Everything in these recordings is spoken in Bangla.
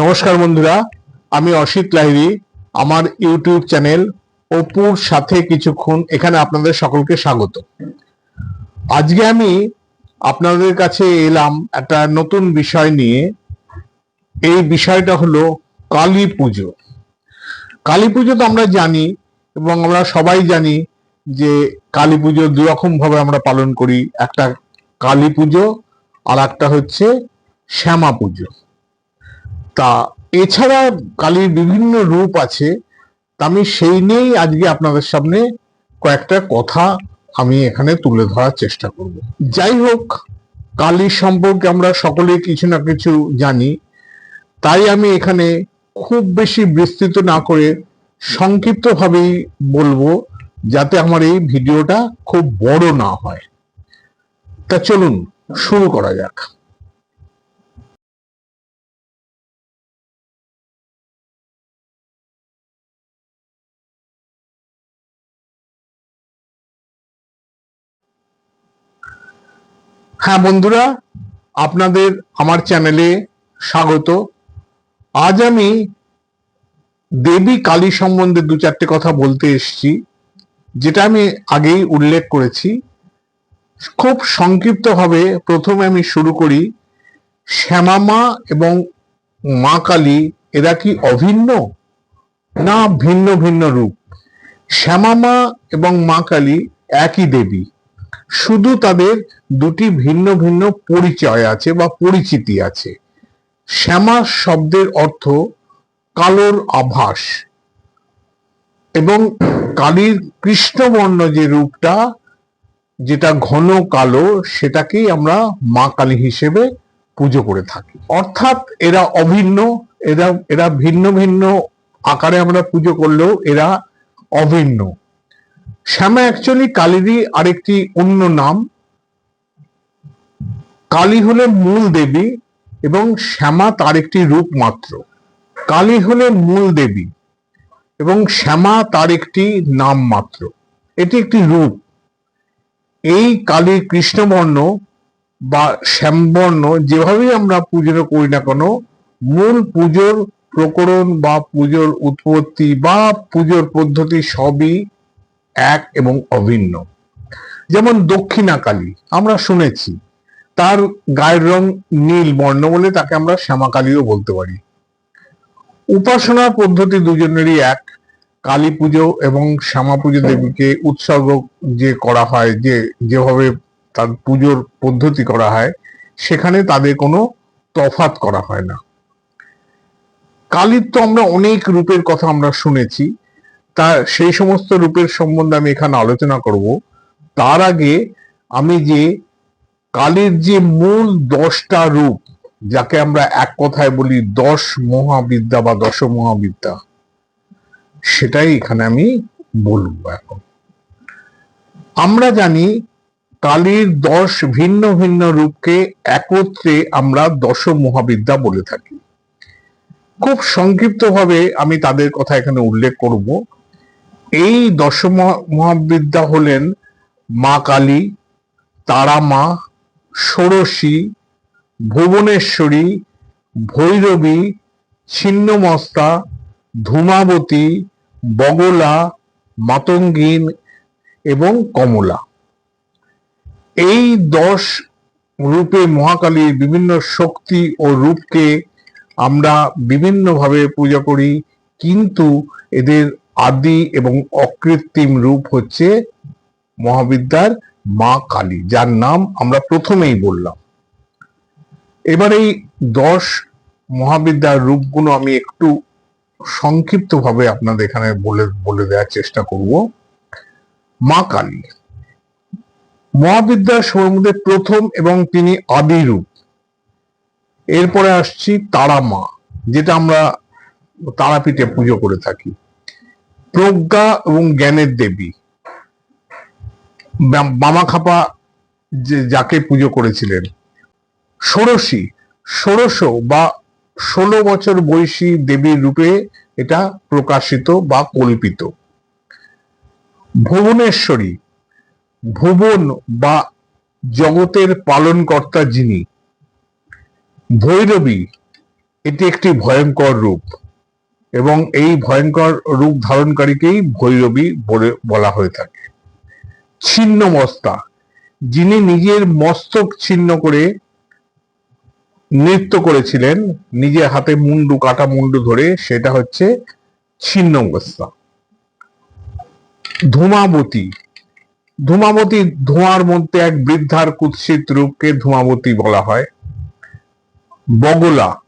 নমস্কার বন্ধুরা, আমি অসিত লাহিরি আমার ইউটিউব চ্যানেল অপুর সাথে কিছুক্ষণ এখানে আপনাদের সকলকে স্বাগত। আজকে আমি আপনাদের কাছে এলাম একটা নতুন বিষয় নিয়ে। এই বিষয়টা হলো কালী পুজো। কালী পুজো তো আমরা জানি এবং আমরা সবাই জানি যে কালী পুজো দুরকম ভাবে আমরা পালন করি। একটা কালী পুজো আর একটা হচ্ছে শ্যামা পুজো। তা এছাড়া কালীর বিভিন্ন রূপ আছে আমি সেই নিয়েই আজকে আপনাদের সামনে কয়েকটা কথা আমি এখানে তুলে ধরার চেষ্টা করব। যাই হোক কালীর সম্পর্কে আমরা সকলে কিছু না কিছু জানি, তাই আমি এখানে খুব বেশি বিস্তৃত না করে সংক্ষিপ্তভাবেই বলব, যাতে আমার এই ভিডিওটা খুব বড় না হয়। তা চলুন, শুরু করা যাক। হ্যাঁ বন্ধুরা, আপনাদের আমার চ্যানেলে স্বাগত। আজ আমি দেবী কালী সম্বন্ধে দু চারটে কথা বলতে এসেছি, যেটা আমি আগেই উল্লেখ করেছি। খুব সংক্ষিপ্তভাবে প্রথমে আমি শুরু করি, শ্যামামা এবং মা কালী এরা কি অভিন্ন না ভিন্ন ভিন্ন রূপ? শ্যামামা এবং মা কালী একই দেবী। শুধু তাদের দুটি ভিন্ন ভিন্ন পরিচয় আছে বা পরিচিতি আছে। শ্যামা শব্দের অর্থ কালোর আভাস এবং কালীর কৃষ্ণবর্ণ যে রূপটা, যেটা ঘন কালো, সেটাকেই আমরা মা কালী হিসেবে পুজো করে থাকি। অর্থাৎ এরা অভিন্ন, এরা এরা ভিন্ন ভিন্ন আকারে আমরা পুজো করলেও এরা অভিন্ন। শ্যামা অ্যাকচুয়ালি কালীরই আরেকটি অন্য নাম। কালী হলেন মূল দেবী এবং শ্যামা তার একটি রূপ মাত্র। কালী হলেন মূল দেবী এবং শ্যামা তার একটি নাম মাত্র। এটি একটি রূপ। এই কালীর কৃষ্ণবর্ণ বা শ্যামবর্ণ যেভাবেই আমরা পুজো করি না কেন, মূল পুজোর প্রকরণ বা পুজোর উৎপত্তি বা পুজোর পদ্ধতি সবই এক এবং অভিন্ন। যেমন দক্ষিণা কালী আমরা শুনেছি, তার গায়ের রং নীল বর্ণ বলে তাকে আমরা শ্যামাকালীও বলতে পারি। উপাসনা পদ্ধতি দুজনেরই এক। কালী পুজো এবং শ্যামা পুজো দেবীকে উৎসর্গ যে করা হয়, যে যেভাবে তার পুজোর পদ্ধতি করা হয়, সেখানে তাদের কোনো তফাত করা হয় না। কালীর তো আমরা অনেক রূপের কথা আমরা শুনেছি তা সেই সমস্ত রূপের সম্বন্ধে আমি এখানে আলোচনা করব। তার আগে আমি যে কালীর যে মূল দশটা রূপ, যাকে আমরা এক কথায় বলি দশ মহাবিদ্যা বা দশ মহাবিদ্যা, সেটাই এখানে আমি বলব এখন। আমরা জানি কালীর দশ ভিন্ন ভিন্ন রূপকে একত্রে আমরা দশ মহাবিদ্যা বলে থাকি। খুব সংক্ষিপ্তভাবে আমি তাদের কথা এখানে উল্লেখ করব। এই দশ মহাবিদ্যা হলেন মা কালী তারা মা ষোড়শী, ভুবনেশ্বরী, ভৈরবী, ছিন্নমস্তা, ধূমাবতী, বগলা, মাতঙ্গিন এবং কমলা। এই দশ রূপে মহাকালীর বিভিন্ন শক্তি ও রূপকে আমরা বিভিন্নভাবে পূজা করি, কিন্তু এদের আদি এবং অকৃত্রিম রূপ হচ্ছে মহাবিদ্যার মা কালী, যার নাম আমরা প্রথমেই বললাম। এবার এই দশ মহাবিদ্যার রূপগুলো আমি একটু সংক্ষিপ্তভাবে আপনাদের এখানে বলে বলে দেওয়ার চেষ্টা করব। মা কালী, মহাবিদ্যার মধ্যে প্রথম এবং তিনি আদি রূপ। এরপরে আসছি তারা মা, যেটা আমরা তারাপীঠে পুজো করে থাকি। প্রজ্ঞা এবং জ্ঞানের দেবী। বামা খাপা যে যাকে পুজো করেছিলেন। ষোড়শী, ষোড়শ বা ষোলো বছর বয়সী দেবীর রূপে এটা প্রকাশিত বা কল্পিত। ভুবনেশ্বরী, ভুবন বা জগতের পালনকর্তা যিনি। ভৈরবী, এটি একটি ভয়ঙ্কর রূপ। এবং এই ভয়ঙ্কর রূপ ধারণকারীকেই ভৈরবী বলে বলা হয়ে থাকে। ছিন্ন মস্তা, যিনি নিজের মস্তক ছিন্ন করে নৃত্য করেছিলেন, নিজের হাতে মুন্ডু, কাটা মুন্ডু ধরে, সেটা হচ্ছে ছিন্ন মস্তা। ধূমাবতী ধূমাবতী ধোঁয়ার মধ্যে এক বৃদ্ধার কুৎসিত রূপকে ধূমাবতী বলা হয়। বগলা,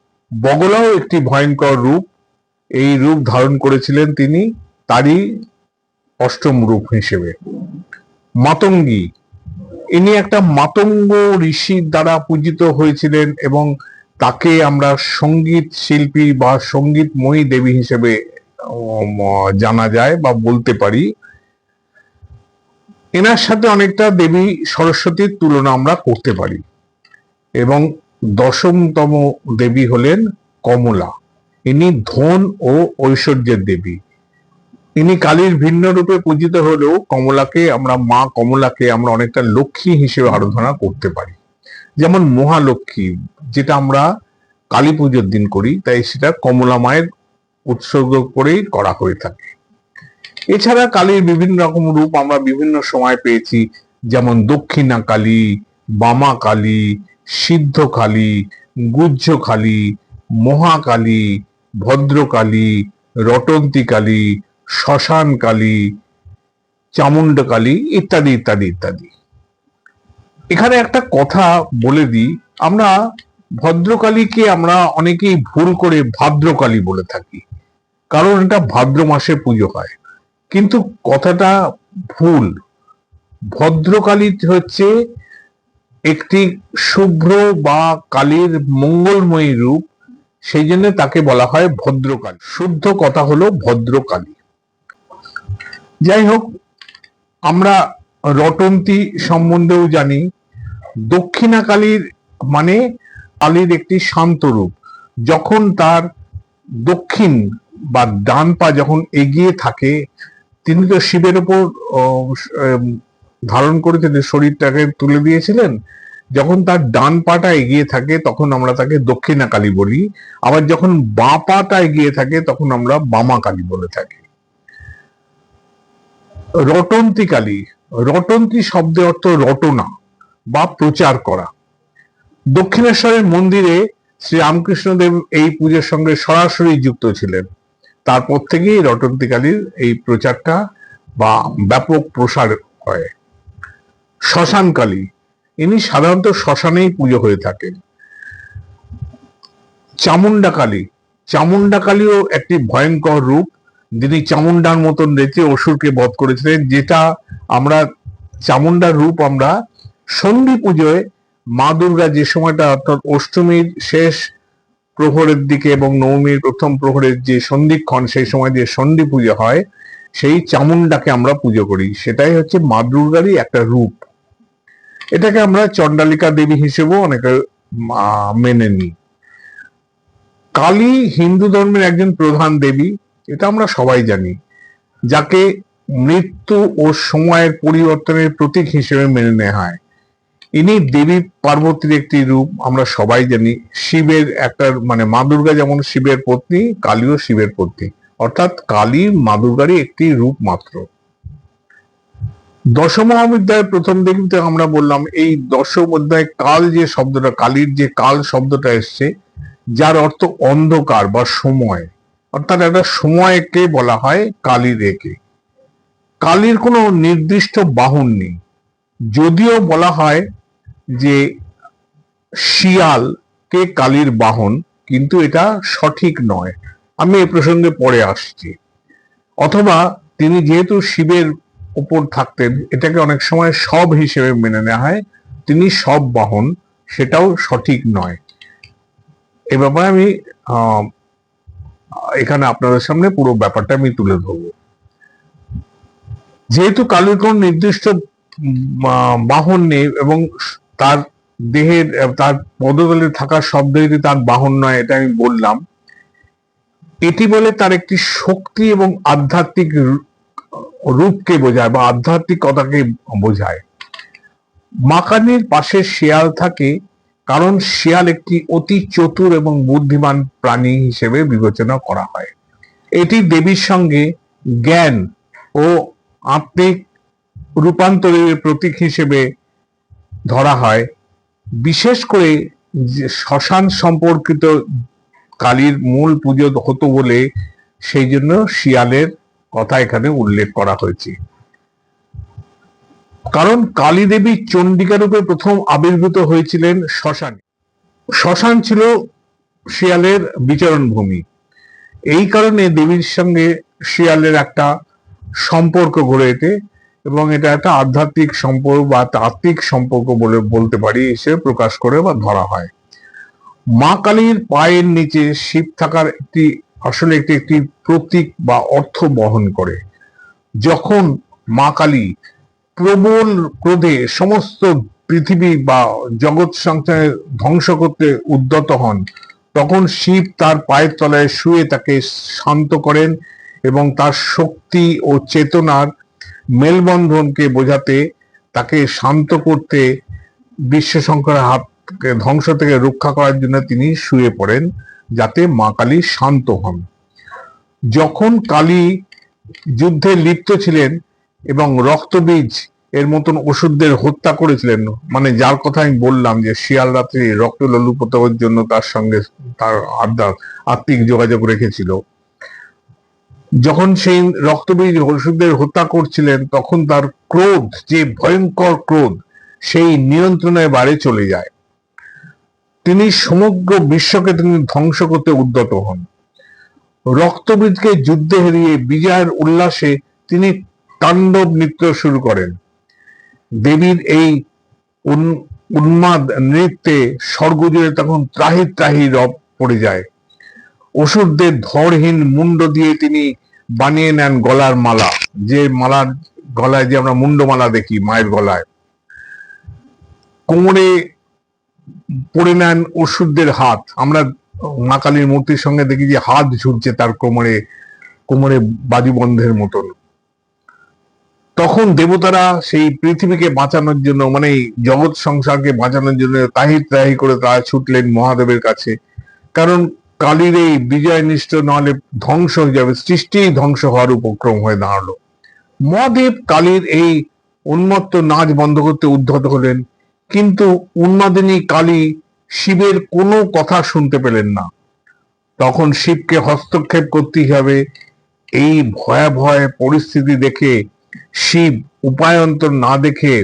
বগলাও একটি ভয়ঙ্কর রূপ এই রূপ ধারণ করেছিলেন তিনি তারই অষ্টম রূপ হিসেবে। মাতঙ্গী। ইনি একটা মাতঙ্গ ঋষির দ্বারা পূজিত হয়েছিলেন এবং তাকে আমরা সংগীত শিল্পী বা সঙ্গীতময়ী দেবী হিসেবে জানা যায় বা বলতে পারি। এনার সাথে অনেকটা দেবী সরস্বতীর তুলনা আমরা করতে পারি। এবং দশমতম দেবী হলেন কমলা। ইনি ধন ও ঐশ্বর্যের দেবী। ইনি কালীর ভিন্ন রূপে পূজিত হলেও কমলাকে আমরা, মা কমলাকে আমরা অনেকটা লক্ষ্মী হিসেবে আরাধনা করতে পারি। যেমন মহালক্ষ্মী, যেটা আমরা কালী পুজোর দিন করি, তাই সেটা কমলা মায়ের উৎসর্গ করেই করা হয়ে থাকে। এছাড়া কালীর বিভিন্ন রকম রূপ আমরা বিভিন্ন সময় পেয়েছি, যেমন দক্ষিণা কালী, বামা কালী, সিদ্ধ কালী গুজ্জ কালী, মহাকালী ভদ্রকালী রটন্তী কালী শ্মশান কালী চামুন্ড কালী ইত্যাদি ইত্যাদি ইত্যাদি। এখানে একটা কথা বলে দিই, আমরা ভদ্রকালীকে আমরা অনেকেই ভুল করে ভাদ্রকালী বলে থাকি, কারণ এটা ভাদ্র মাসে পুজো হয়। কিন্তু কথাটা ভুল, ভদ্রকালী হচ্ছে একটি শুভ্র বা কালীর মঙ্গলময়ী রূপ সেই জন্য তাকে বলা হয় ভদ্রকালী। শুদ্ধ কথা হলো ভদ্রকালী। যাই হোক আমরা রটন্তী সম্বন্ধেও জানি দক্ষিণা কালীর মানে কালীর একটি শান্ত রূপ। যখন তার দক্ষিণ বা ডান পা যখন এগিয়ে থাকে তিনি তো শিবের উম, ধারণ করেছিলেন শরীরটাকে তুলে দিয়েছিলেন যখন তার ডান পাটা এগিয়ে থাকে, তখন আমরা তাকে দক্ষিণা কালী বলি। আবার যখন বাঁ পাটা এগিয়ে থাকে, তখন আমরা বামা কালী বলে থাকি। রটন্তী কালী। রটন্তী শব্দের অর্থ রটনা বা প্রচার করা। দক্ষিণেশ্বরের মন্দিরে শ্রী রামকৃষ্ণদেব এই পুজোর সঙ্গে সরাসরি যুক্ত ছিলেন। তারপর থেকেই রটন্তী কালীর এই প্রচারটা বা ব্যাপক প্রসার হয়। শ্মশান কালী। ইনি সাধারণত শ্মশানেই পুজো হয়ে থাকেন চামুন্ডা কালী চামুন্ডা কালীও একটি ভয়ঙ্কর রূপ। যিনি চামুন্ডার মতন রেখে অসুরকে বধ করেছিলেন, যেটা আমরা চামুন্ডার রূপ আমরা সন্ধি পুজোয় মা দুর্গা যে সময়টা, অর্থাৎ অষ্টমীর শেষ প্রহরের দিকে এবং নবমীর প্রথম প্রহরের যে সন্ধিক্ষণ, সেই সময় যে সন্ধি পুজো হয়, সেই চামুন্ডাকে আমরা পুজো করি। সেটাই হচ্ছে মা দুর্গারই একটা রূপ। এটাকে আমরা চণ্ডালিকা দেবী হিসেবেও অনেকে মেনে নিই। কালী হিন্দু ধর্মের একজন প্রধান দেবী, এটা আমরা সবাই জানি, যাকে মৃত্যু ও সময়ের পরিবর্তনের প্রতীক হিসেবে মেনে নেওয়া হয়। ইনি দেবী পার্বতীর একটি রূপ, আমরা সবাই জানি, শিবের একটা মানে মা দুর্গা যেমন শিবের পত্নী, কালীও শিবের পত্নী। অর্থাৎ কালী মা দুর্গারই একটি রূপ মাত্র। দশম মহাবিদ্যায় প্রথম দেবীতে আমরা বললাম, এই দশম অধ্যায় কাল যে শব্দটা, কালীর যে কাল শব্দটা এসছে, যার অর্থ অন্ধকার বা সময়। অর্থাৎ একটা সময়কে বলা হয় কালী রেখে। কালীর কোনো নির্দিষ্ট বাহন নেই। যদিও বলা হয় যে শিয়াল কে কালীর বাহন, কিন্তু এটা সঠিক নয়। আমি এ প্রসঙ্গে পরে আসছি। অথবা তিনি যেহেতু শিবের উপর থাকতেন, এটাকে অনেক সময় সব হিসেবে মেনে নেওয়া হয়। তিনি সব বাহন, সেটাও সঠিক নয়। এ ব্যাপারে আমি এখানে আপনাদের সামনে পুরো ব্যাপারটা আমি তুলে ধরবো। যেহেতু কালীর কোন নির্দিষ্ট বাহন নেই এবং তার দেহের, তার পদতলে থাকা শব্দটি তার বাহন নয়, এটা আমি বললাম, এটি বলে তার একটি শক্তি এবং আধ্যাত্মিক রূপকে বোঝায় বা আধ্যাত্মিকতাকে বোঝায়। মাকানির পাশে শিয়াল থাকে কারণ শিয়াল একটি অতি চতুর এবং বুদ্ধিমান প্রাণী হিসেবে বিবেচনা করা হয়। এটি দেবীর সঙ্গে জ্ঞান ও আত্মিক রূপান্তরের প্রতীক হিসেবে ধরা হয়। বিশেষ করে শ্মশান সম্পর্কিত কালীর মূল পুজো হতো বলে সেই জন্য শিয়ালের কথা এখানে উল্লেখ করা হয়েছে। কারণ কালী দেবী চণ্ডিকা রূপে প্রথম আবির্ভূত হয়েছিলেন শ্মশানে। শ্মশান ছিল শিয়ালের বিচরণ ভূমি। এই কারণে দেবীর সঙ্গে শিয়ালের একটা সম্পর্ক গড়ে ওঠে এবং এটা একটা আধ্যাত্মিক সম্পর্ক বা তাত্ত্বিক সম্পর্ক বলে বলতে পারি হিসেবে প্রকাশ করে বা ধরা হয়। মা কালীর পায়ের নিচে শিব থাকার একটি আসলে একটি একটি প্রতীক বা অর্থ বহন করে। যখন মা কালী প্রবল ক্রোধে সমস্ত পৃথিবী বা জগৎ সংসারে ধ্বংস করতে উদ্যত হন, তখন শিব তার পায়ের তলায় শুয়ে তাকে শান্ত করেন এবং তার শক্তি ও চেতনার মেলবন্ধনকে বোঝাতে তাকে শান্ত করতে বিশ্ব সংকরের হাতকে ধ্বংস থেকে রক্ষা করার জন্য তিনি শুয়ে পড়েন। যাতে মা কালী শান্ত হন। যখন কালী যুদ্ধে লিপ্ত ছিলেন এবং রক্তবীজ এর মতন ওষুধদের হত্যা করেছিলেন মানে যার কথা আমি বললাম যে শিয়াল রাত্রি রক্ত ললুপতার জন্য তার সঙ্গে তার আড্ডা, আত্মিক যোগাযোগ রেখেছিল। যখন সেই রক্তবীজ ওষুধদের হত্যা করছিলেন, তখন তার ক্রোধ, যে ভয়ঙ্কর ক্রোধ, সেই নিয়ন্ত্রণের বাইরে চলে যায়। তিনি সমগ্র বিশ্বকে তিনি ধ্বংস করতে উদ্যত হন। রক্তবীজকে যুদ্ধে হারিয়ে বিজয়ের উল্লাসে তিনি তাণ্ডব নৃত্য শুরু করেন। দেবীর এই উন- উন্মাদ নৃত্যে স্বর্গজুড়ে তখন ত্রাহি ত্রাহি রব পড়ে যায়। অসুরদের ধরহীন মুন্ড দিয়ে তিনি বানিয়ে নেন গলার মালা, যে মালার গলায় যে আমরা মুন্ডমালা দেখি, মায়ের গলায়। কোমরে পরে নেন অসুরদের হাত। আমরা মা কালীর মূর্তির সঙ্গে দেখি যে হাত ঝুলছে তার কোমরে কোমরে বাজুবন্ধের মতন। তখন দেবতারা সেই পৃথিবীকে বাঁচানোর জন্য মানে জগৎ সংসারকে বাঁচানোর জন্য তাহি ত্রাহি করে তারা ছুটলেন মহাদেবের কাছে। কারণ কালীর এই বিজয় নিষ্ঠ নাহলে ধ্বংস হয়ে যাবে সৃষ্টি ধ্বংস হওয়ার উপক্রম হয়ে দাঁড়াল। মহাদেব কালীর এই উন্মত্ত নাচ বন্ধ করতে উদ্ধত হলেন। কিন্তু উন্মাদিনী কালী শিবের কোনো কথা শুনতে পেলেন না। তখন শিবকে হস্তক্ষেপ করতেই হবে। এই ভয়াবহ পরিস্থিতি দেখে শিব উপায়ন্তর না দেখে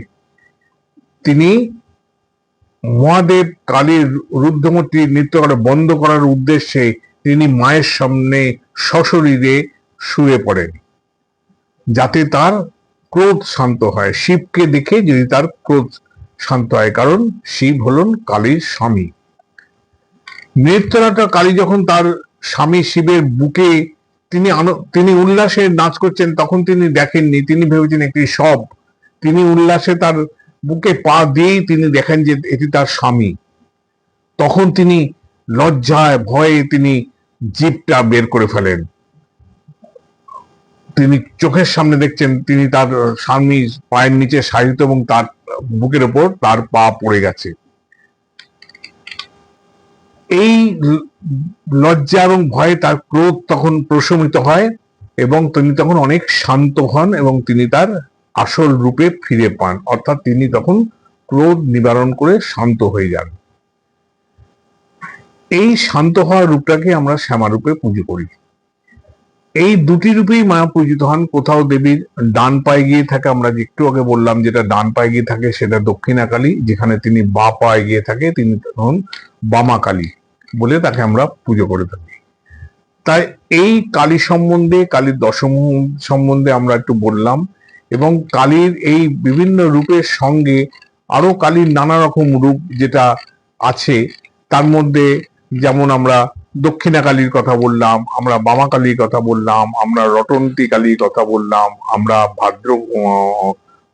তিনি মহাদেব কালীর রুদ্রমূর্তি নৃত্য করা বন্ধ করার উদ্দেশ্যে তিনি মায়ের সামনে সশরীরে শুয়ে পড়েন, যাতে তার ক্রোধ শান্ত হয়। শিবকে দেখে যদি তার ক্রোধ শান্ত হয়, কারণ শিব হলেন কালীর স্বামী। নৃত্যনাট্য কালী যখন তার স্বামী শিবের বুকে তিনি তিনি উল্লাসে নাচ করছেন, তখন তিনি দেখেননি, তিনি ভেবেছেন একটি সব। তিনি উল্লাসে তার বুকে পা দিয়েই তিনি দেখেন যে এটি তার স্বামী। তখন তিনি লজ্জায়, ভয়ে তিনি জিপটা বের করে ফেলেন। তিনি চোখের সামনে দেখছেন, তিনি তার স্বামী পায়ের নিচে সাহিত্য এবং তার বুকের ওপর তার পা পড়ে গেছে। এই লজ্জা এবং ভয়ে তার ক্রোধ তখন প্রশমিত হয় এবং তিনি তখন অনেক শান্ত হন এবং তিনি তার আসল রূপে ফিরে পান। অর্থাৎ তিনি তখন ক্রোধ নিবারণ করে শান্ত হয়ে যান। এই শান্ত হওয়ার রূপটাকে আমরা শ্যামা রূপে পুজো করি। এই দুটি রূপেই মায়া পূজিত হন। কোথাও দেবীর ডান পায়ে গিয়ে থাকে, আমরা একটু আগে বললাম যেটা ডান পায়ে গিয়ে থাকে সেটা দক্ষিণা কালী যেখানে তিনি বা পায়ে গিয়ে থাকে, তিনি তখন বামা কালী বলে তাকে আমরা পুজো করে থাকি। তাই এই কালী সম্বন্ধে, কালীর দশম সম্বন্ধে আমরা একটু বললাম এবং কালীর এই বিভিন্ন রূপের সঙ্গে আরও কালীর নানা রকম রূপ যেটা আছে, তার মধ্যে যেমন আমরা দক্ষিণা কালীর কথা বললাম, আমরা বামা কালীর কথা বললাম, আমরা রটন্তী কালীর কথা বললাম, আমরা ভাদ্র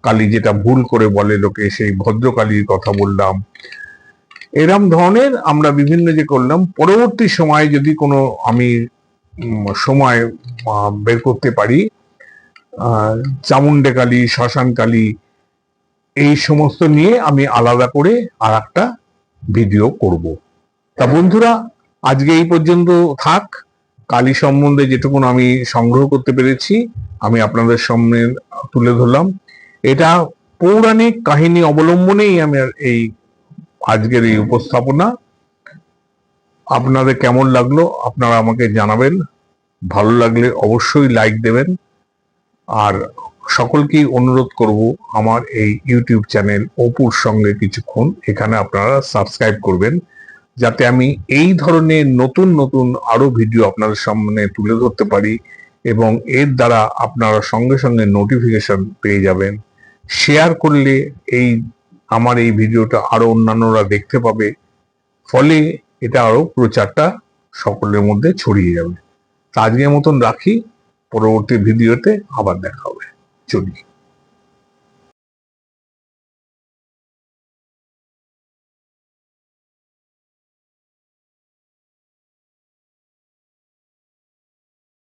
কালী যেটা ভুল করে বলে লোকে, সেই ভদ্রকালীর কথা বললাম। এরম ধরনের আমরা বিভিন্ন যে করলাম, পরবর্তী সময়ে যদি কোনো আমি সময় বের করতে পারি চামুন্ডে কালী শ্মশান কালী এই সমস্ত নিয়ে আমি আলাদা করে আর একটা ভিডিও করব। তা বন্ধুরা আজকে এই পর্যন্ত থাক। কালী সম্বন্ধে যেটুকুন আমি সংগ্রহ করতে পেরেছি, আমি আপনাদের সামনে তুলে ধরলাম। এটা পৌরাণিক কাহিনী অবলম্বনেই আমি এই আজকের এই উপস্থাপনা। আপনাদের কেমন লাগল আপনারা আমাকে জানাবেন। ভালো লাগলে অবশ্যই লাইক দেবেন। আর সকলকেই অনুরোধ করব আমার এই ইউটিউব চ্যানেল অপুর সঙ্গে কিছুক্ষণ, এখানে আপনারা সাবস্ক্রাইব করবেন। যাতে আমি এই ধরনের নতুন নতুন আরও ভিডিও আপনাদের সামনে তুলে ধরতে পারি এবং এর দ্বারা আপনারা সঙ্গে সঙ্গে নোটিফিকেশন পেয়ে যাবেন। শেয়ার করলে এই, আমার এই ভিডিওটা আরও অন্যান্যরা দেখতে পাবে। ফলে এটা আরও প্রচারটা সকলের মধ্যে ছড়িয়ে যাবে। তা আজকের মতন রাখি। পরবর্তী ভিডিওতে আবার দেখা হবে। চলি